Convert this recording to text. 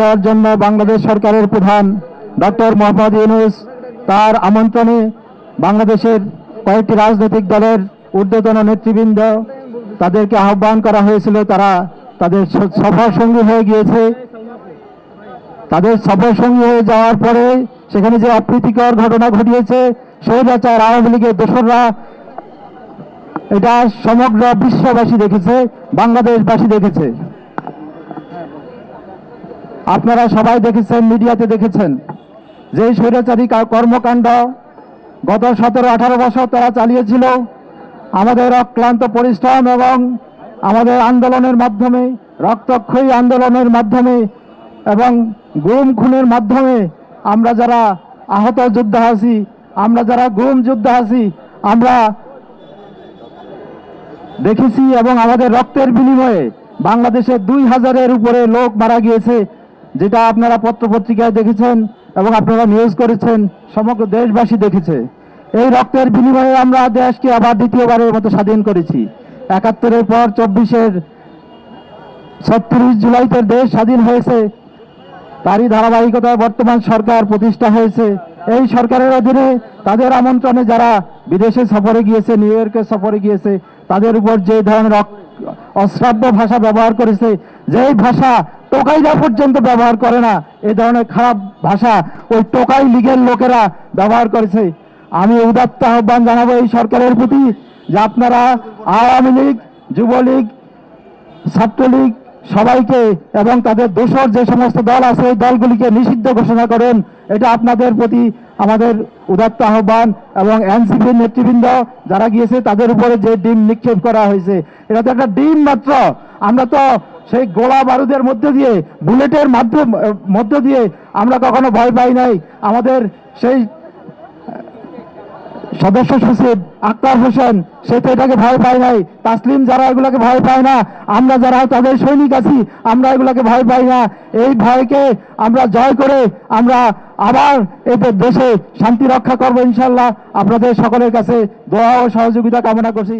দেওয়ার জন্য বাংলাদেশ সরকারের প্রধান ডক্টর মোহাম্মদ ইউনুস তার আমন্ত্রণে বাংলাদেশের কয়েকটি রাজনৈতিক দলের ঊর্ধ্বতন নেতৃবৃন্দ তাদেরকে আহ্বান করা হয়েছিল। তারা তাদের সফর সঙ্গী হয়ে গিয়েছে। তাদের সফর সঙ্গী হয়ে যাওয়ার পরে সেখানে যে অপ্রীতিকর ঘটনা ঘটিয়েছে স্বৈরাচার আওয়ামী লীগের দোসররা এটা সমগ্র বিশ্ববাসী দেখেছে, বাংলাদেশবাসী দেখেছে। আপনারা সবাই দেখেছেন, মিডিয়াতে দেখেছেন, যে স্বৈরাচারী কর্মকাণ্ড গত সতেরো, আঠারো বছর তারা চালিয়েছিল। আমাদের অক্লান্ত পরিশ্রম এবং আমাদের আন্দোলনের মাধ্যমে, রক্তক্ষয়ী আন্দোলনের মাধ্যমে এবং গুম খুনের মাধ্যমে আমরা যারা আহত যোদ্ধা আছি আমরা যারা গুম যোদ্ধা আছি আমরা দেখেছি এবং আমাদের রক্তের বিনিময়ে বাংলাদেশে দুই হাজারের উপরে লোক মারা গিয়েছে। যেটা আপনারা পত্রপত্রিকায় দেখেছেন এবং আপনারা নিউজ করেছেন, সমগ্র দেশবাসী দেখেছে। এই রক্তের বিনিময়ে আমরা দেশকে আবার দ্বিতীয়বারের মতো স্বাধীন করেছি। একাত্তরের পর চব্বিশের ছত্রিশ জুলাইতে দেশ স্বাধীন হয়েছে। তারই ধারাবাহিকতায় বর্তমান সরকার প্রতিষ্ঠা হয়েছে। এই সরকারের অধীনে তাদের আমন্ত্রণে যারা বিদেশে সফরে গিয়েছে, নিউ ইয়র্কে সফরে গিয়েছে, তাদের উপর যে ধরনের অশ্রাব্য ভাষা ব্যবহার করেছে, যেই ভাষা টোকাইরা পর্যন্ত ব্যবহার করে না। এই ধরনের খারাপ ভাষা ওই টোকাই লীগের লোকেরা ব্যবহার করেছে। আমি উদাত্ত আহ্বান জানাব এই সরকারের প্রতি যে আপনারা আওয়ামী লীগ, যুবলীগ, ছাত্রলীগ সবাইকে এবং তাদের দোসর যে সমস্ত দল আছে, এই দলগুলিকে নিষিদ্ধ ঘোষণা করেন। এটা আপনাদের প্রতি আমাদের উদাত্ত আহ্বান এবং এনসিপির নেতৃবৃন্দ যারা গিয়েছে, তাদের উপরে যে ডিম নিক্ষেপ করা হয়েছে। এটা তো একটা ডিম মাত্র। আমরা তো সেই গোলা বারুদের মধ্যে দিয়ে, বুলেটের মাধ্যম, মধ্য দিয়ে আমরা কখনো ভয় পাই নাই। আমাদের সেই সদস্য সচিব আক্তার হোসেন, সে তো এটাকে ভয় পায় নাই। তাসলিম যারা এগুলোকে ভয় পায় না, আমরা যারা তাদের সৈনিক আছি, আমরা এগুলোকে ভয় পাই না। এই ভয়কে আমরা জয় করে আমরা আবার এদের দেশে শান্তি রক্ষা করব ইনশাল্লাহ। আপনাদের সকলের কাছে দোয়া ও সহযোগিতা কামনা করছি।